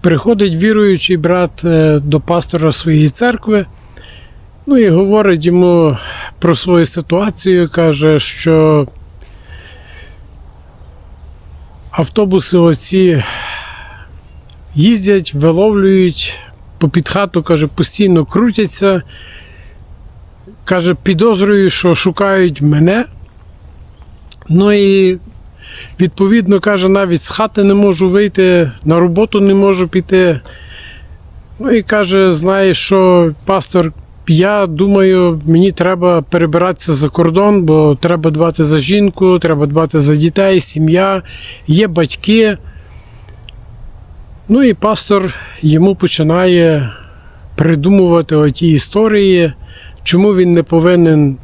Приходить віруючий брат е, до пастора своєї церкви, ну і говорить йому про свою ситуацію, каже, що автобуси оці їздять, виловлюють, попід хату, каже, постійно крутяться. Каже, підозрюю, що шукають мене. Ну і відповідно каже, навіть з хати не можу вийти, на роботу не можу піти. Ну і каже, знаєш, що пастор, я думаю, мені треба перебиратися за кордон, бо треба дбати за жінку, треба дбати за дітей, сім'я, є батьки. Ну і пастор йому починає придумувати оті історії, чому він не повинен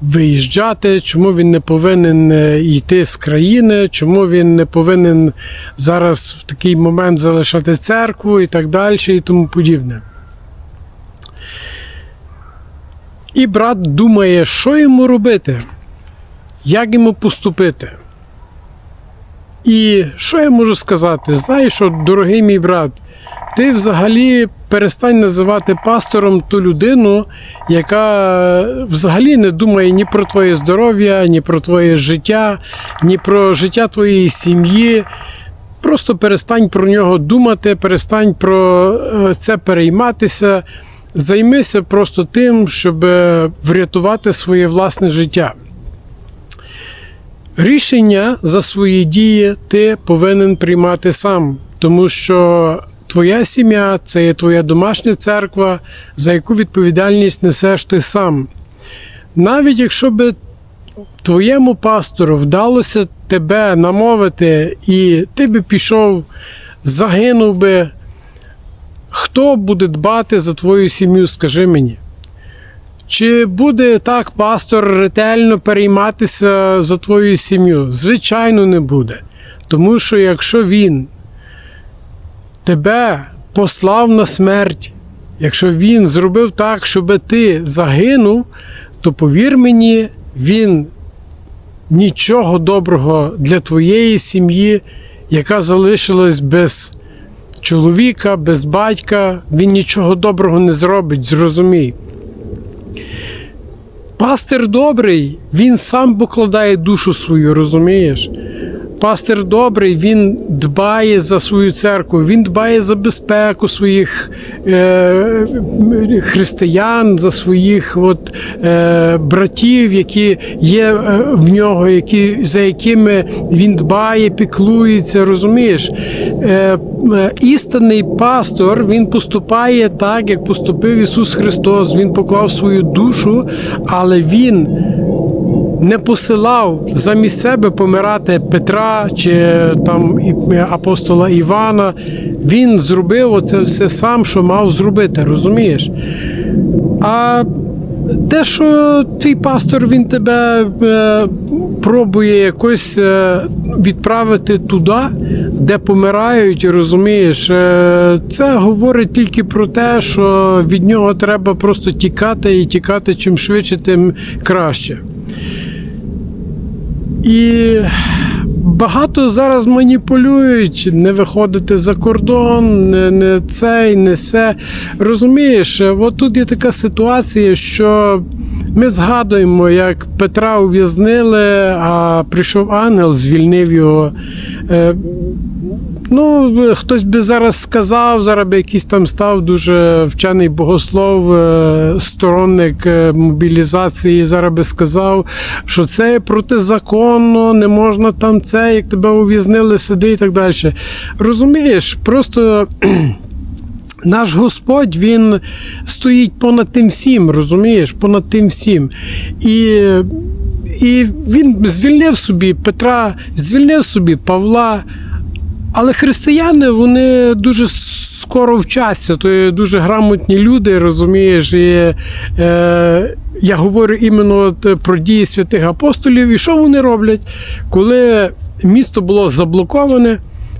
виїжджати, чому він не повинен е, йти з країни, чому він не повинен зараз в такий момент залишати церкву і так далі, і тому подібне. І брат думає, що йому робити, як йому поступити. І що я можу сказати? Знаєш, що, дорогий мій брат, ти взагалі перестань називати пастором ту людину, яка взагалі не думає ні про твоє здоров'я, ні про твоє життя, ні про життя твоєї сім'ї. Просто перестань про нього думати, перестань про е, це перейматися. Займися просто тим, щоб е, врятувати своє власне життя. Рішення за свої дії ти повинен приймати сам, тому що твоя сім'я це є твоя домашня церква, за яку відповідальність несеш ти сам. Навіть якщо би твоєму пастору вдалося тебе намовити, і ти би пішов, загинув би, хто буде дбати за твою сім'ю, скажи мені? Чи буде так пастор ретельно перейматися за твою сім'ю? Звичайно, не буде. Тому що якщо він тебе послав на смерть, якщо він зробив так, щоб ти загинув, то повір мені, він нічого доброго для твоєї сім'ї, яка залишилась без чоловіка, без батька, він нічого доброго не зробить, зрозумій. Пастир добрий, він сам покладає душу свою, розумієш? Пастир добрий, він дбає за свою церкву, він дбає за безпеку своїх е, християн, за своїх от, е, братів, які є е, в нього, які, за якими він дбає, піклується, розумієш? Е, е, істинний пастор він поступає так, як поступив Ісус Христос. Він поклав свою душу, але Він не посилав замість себе помирати Петра чи там апостола Івана. Він зробив оце все сам, що мав зробити, розумієш? А те, що твій пастор він тебе е, пробує якось е, відправити туди, де помирають, розумієш, е, це говорить тільки про те, що від нього треба просто тікати і тікати чим швидше, тим краще. І багато зараз маніпулюють, не виходити за кордон, не, не цей, не се. Розумієш, от тут є така ситуація, що ми згадуємо, як Петра ув'язнили, а прийшов ангел, звільнив його. Ну, хтось би зараз сказав, зараз би якийсь там став дуже вчений богослов, е, сторонник е, мобілізації, зараз би сказав, що це протизаконно, не можна там це, як тебе ув'язнили, сиди і так далі. Розумієш, просто. Наш Господь Він стоїть понад тим всім, розумієш, понад тим всім. І, і він звільнив собі Петра, звільнив собі Павла. Але християни вони дуже скоро вчаться, то є дуже грамотні люди, розумієш. І, е, я говорю іменно от про дії святих апостолів. І що вони роблять? Коли місто було заблоковане,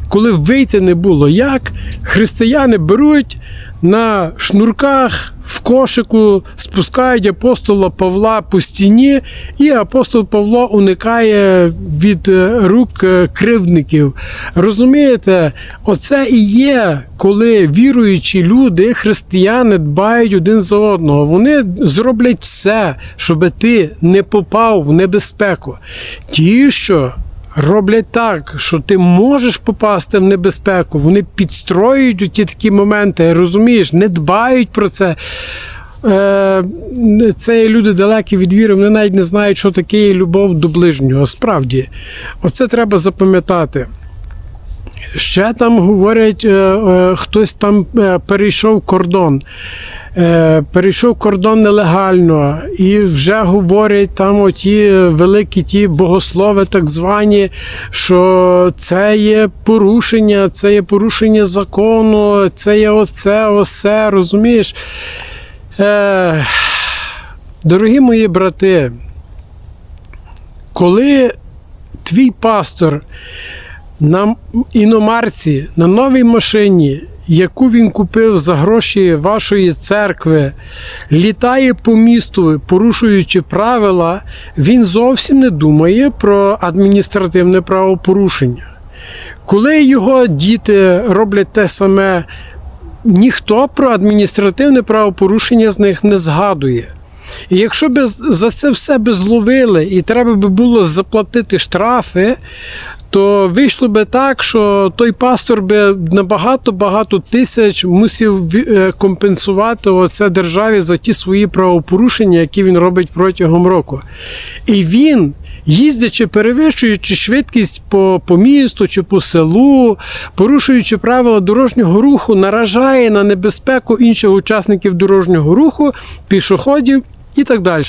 коли вийти не було як, християни беруть на шнурках в кошику, спускають апостола Павла по стіні, і апостол Павло уникає від е, рук е, кривдників. Розумієте, оце і є, коли віруючі люди, християни, дбають один за одного. Вони зроблять все, щоб ти не попав в небезпеку. Ті, що роблять так, що ти можеш попасти в небезпеку, вони підстроюють у ті такі моменти, розумієш, не дбають про це. Е, Це є люди далекі від віри, вони навіть не знають, що таке є любов до ближнього. Справді, оце треба запам'ятати. Ще там говорять, е, е, хтось там перейшов кордон. Е, Перейшов кордон нелегально, і вже говорять там оті великі ті богослови, так звані, що це є порушення, це є порушення закону, це є оце, осе, розумієш? Е, Дорогі мої брати, коли твій пастор на іномарці, на новій машині, яку він купив за гроші вашої церкви, літає по місту, порушуючи правила, він зовсім не думає про адміністративне правопорушення. Коли його діти роблять те саме, ніхто про адміністративне правопорушення з них не згадує. І якщо б за це все би зловили і треба би було заплатити штрафи, то вийшло би так, що той пастор би на багато-багато тисяч мусив е, компенсувати оце державі за ті свої правопорушення, які він робить протягом року. І він. Їздячи, перевищуючи швидкість по, по місту чи по селу, порушуючи правила дорожнього руху, наражає на небезпеку інших учасників дорожнього руху, пішоходів і так далі.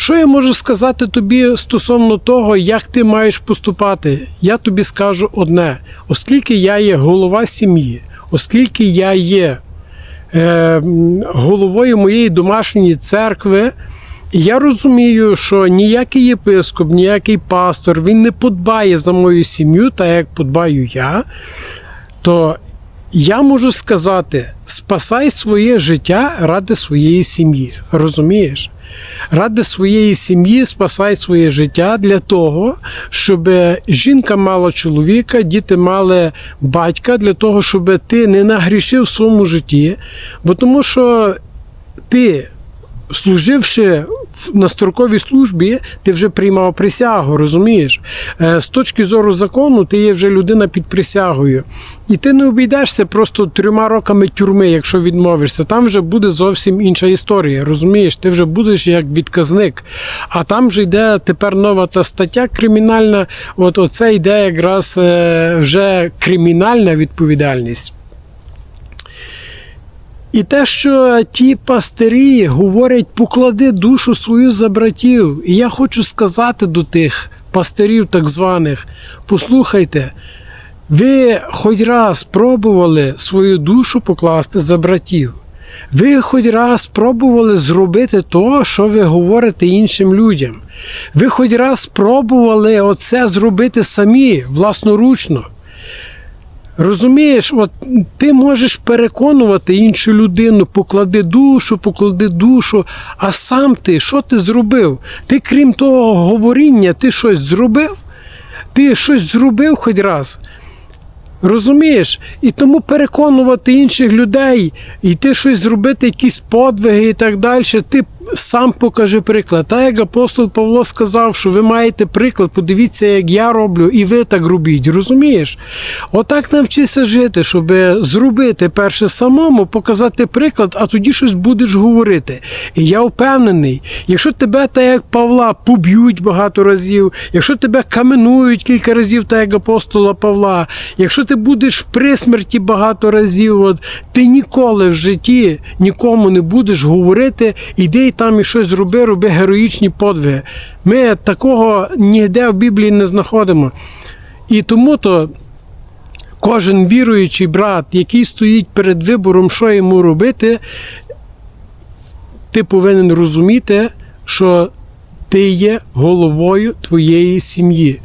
Що я можу сказати тобі стосовно того, як ти маєш поступати? Я тобі скажу одне: оскільки я є голова сім'ї, оскільки я є е, головою моєї домашньої церкви, я розумію, що ніякий єпископ, ніякий пастор він не подбає за мою сім'ю, так як подбаю я, то я можу сказати: спасай своє життя ради своєї сім'ї. Розумієш? Ради своєї сім'ї спасай своє життя для того, щоб жінка мала чоловіка, діти мали батька, для того, щоб ти не нагрішив в своєму житті. Бо тому що ти, служивши на строковій службі, ти вже приймав присягу, розумієш? З точки зору закону, ти є вже людина під присягою. І ти не обійдешся просто трьома роками тюрми, якщо відмовишся. Там вже буде зовсім інша історія. Розумієш, ти вже будеш як відказник. А там вже йде тепер нова та стаття кримінальна. От оце йде якраз вже кримінальна відповідальність. І те, що ті пастирі говорять, поклади душу свою за братів. І я хочу сказати до тих пастирів, так званих, послухайте, ви хоч раз пробували свою душу покласти за братів. Ви хоч раз пробували зробити то, що ви говорите іншим людям. Ви хоч раз пробували оце зробити самі власноручно. Розумієш, от ти можеш переконувати іншу людину, поклади душу, поклади душу. А сам ти, що ти зробив? Ти, крім того говоріння, ти щось зробив? Ти щось зробив хоч раз. Розумієш? І тому переконувати інших людей, йти щось зробити, якісь подвиги і так далі. Ти сам покажи приклад. Так як апостол Павло сказав, що ви маєте приклад, подивіться, як я роблю, і ви так робіть. Розумієш? Отак навчися жити, щоб зробити перше самому, показати приклад, а тоді щось будеш говорити. І я впевнений, якщо тебе, так як Павла, поб'ють багато разів, якщо тебе каменують кілька разів, так як апостола Павла, якщо ти будеш при смерті багато разів, от, ти ніколи в житті нікому не будеш говорити, там і щось зроби, роби героїчні подвиги. Ми такого ніде в Біблії не знаходимо. І тому то кожен віруючий брат, який стоїть перед вибором, що йому робити, ти повинен розуміти, що ти є головою твоєї сім'ї.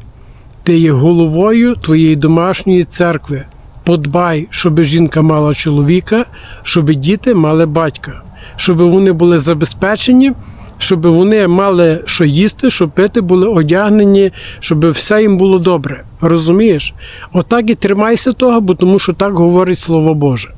Ти є головою твоєї домашньої церкви. Подбай, щоб жінка мала чоловіка, щоб діти мали батька, щоб вони були забезпечені, щоб вони мали що їсти, щоб пити були одягнені, щоб все їм було добре. Розумієш? Отак і тримайся того, бо тому що так говорить Слово Боже.